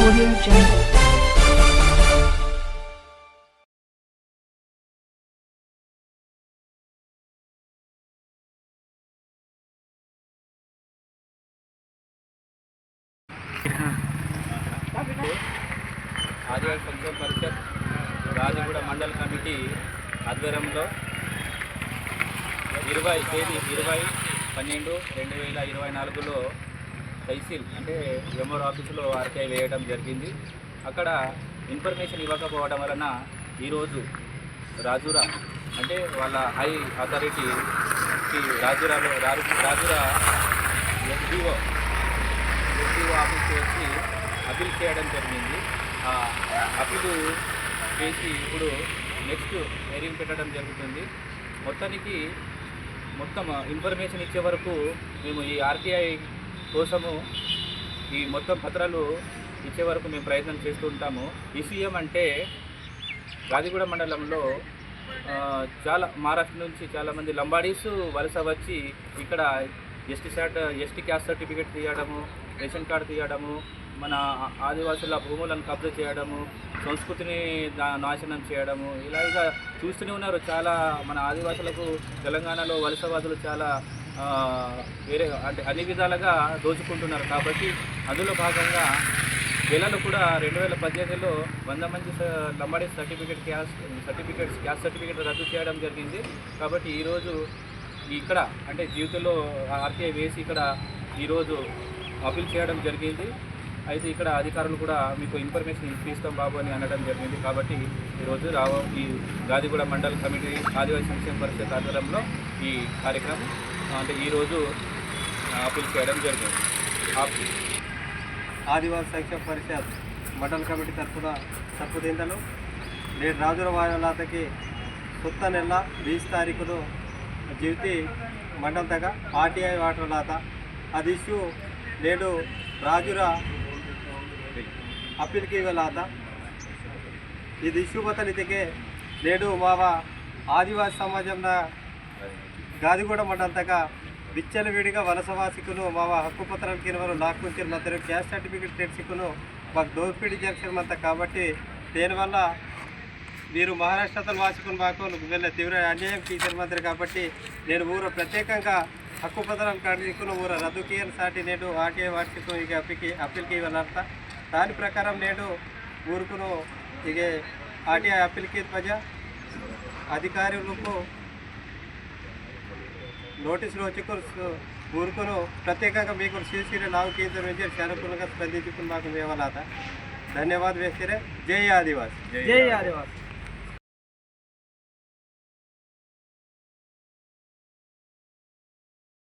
Audio Jungle. ఆదివాసీ సంక్షేమ పరిషత్ రాజగూడ మండల committee ఆధ్వర్యంలో ఇరవై తేదీ ఇరవై పన్నెండు రెండు వేల ఇరవై నాలుగులో తహసీల్ అంటే ఎంఆర్ ఆఫీసులో ఆర్టీఐ వేయడం జరిగింది. అక్కడ ఇన్ఫర్మేషన్ ఇవ్వకపోవడం వలన ఈరోజు రాజురా అంటే వాళ్ళ హై అథారిటీకి రాజురాలో రాజు రాజురా ఎస్డిఓ ఎస్డిఓ ఆఫీస్కి వచ్చి అప్పీల్ చేయడం జరిగింది. ఆ అప్పీలు చేసి ఇప్పుడు నెక్స్ట్ హెరింగ్ పెట్టడం జరుగుతుంది. మొత్తానికి మొత్తం ఇన్ఫర్మేషన్ ఇచ్చే వరకు మేము ఈ ఆర్టీఐ కోసము ఈ మొత్తం పత్రాలు ఇచ్చే వరకు మేము ప్రయత్నం చేస్తూ ఉంటాము. ఈసీఎం అంటే గాదిగూడ మండలంలో చాలా మహారాష్ట్ర నుంచి చాలామంది లంబాడీస్ వలస వచ్చి ఇక్కడ ఎస్టీ సాట్ ఎస్టీ క్యాస్ట్ సర్టిఫికేట్ తీయడము రేషన్ కార్డు తీయడము మన ఆదివాసుల భూములను కబ్జా చేయడము సంస్కృతిని నాశనం చేయడము ఇలాగా చూస్తూనే ఉన్నారు. చాలా మన ఆదివాసులకు తెలంగాణలో వలసవాదులు చాలా వేరే అంటే అన్ని విధాలుగా దోచుకుంటున్నారు కాబట్టి అందులో భాగంగా పిల్లలు కూడా రెండు వేల పద్దెనిమిదిలో వంద మంది స- Lambadi certificate caste certificates caste certificate రద్దు చేయడం జరిగింది. కాబట్టి ఈరోజు ఇక్కడ అంటే జీవితంలో ఆర్టీఐ వేసి ఇక్కడ ఈరోజు అప్పీల్ చేయడం జరిగింది. అయితే ఇక్కడ అధికారులు కూడా మీకు ఇన్ఫర్మేషన్ ఇస్తాం బాబు అని అనడం జరిగింది. కాబట్టి ఈరోజు రావ ఈ గాదిగూడ మండల కమిటీ ఆదివాసీ సంక్షేమ పరిషత్ ఆధ్వర్యంలో ఈ కార్యక్రమం అంటే ఈరోజు అప్పీల్ చేయడం జరిగింది. అప్పీల్ ఆదివాసీ సంక్షేమ పరిషత్ మండల కమిటీ తరఫున తప్పుదిందలు నేడు రాజుల వాయులాతకి కొత్త నెల బీస్ తారీఖును జీవితి మండల దగ్గర ఆర్టీఐ వాటర్ లాత. అది ఇష్యూ నేడు రాజుర అప్పీల్కి లాత. ఇది ఇష్యూ బతలితికే నేడు మావ ఆదివాసీ సమాజంన గాదిగూడ మండలంతగా విచ్చలవిడిగా వలసవాసికులు మా హక్కు పత్రాలు కినవరు లాక్కుంచిన మధ్య క్యాస్ట్ సర్టిఫికేట్ తెచ్చుకును మాకు దోపిడీ అంతా కాబట్టి దీనివల్ల మీరు మహారాష్ట్రతో వాసుకుని మాకు వెళ్ళే తీవ్ర అన్యాయం చేసిన మంత్రి కాబట్టి నేను ఊరు ప్రత్యేకంగా హక్కు పత్రాలు ఊరు ఊర రద్దుకీయని సాటి నేడు ఆర్టీఐ వార్షికం ఇక అప్పికి అప్పీల్కి వెళ్ళాలట దాని ప్రకారం నేను ఊరుకును ఇక ఆర్టీఐ అప్పీల్కి ప్రజా అధికారులకు నోటీసులు వచ్చి ఊరుకును ప్రత్యేకంగా మీకు సీసీలో నాలుగు కేంద్రం నుంచి సానుకూలంగా స్పందించుకుని మాకు మేవలాత ధన్యవాద వేస్తే జై ఆదివాసి. జై ఆదివాసి.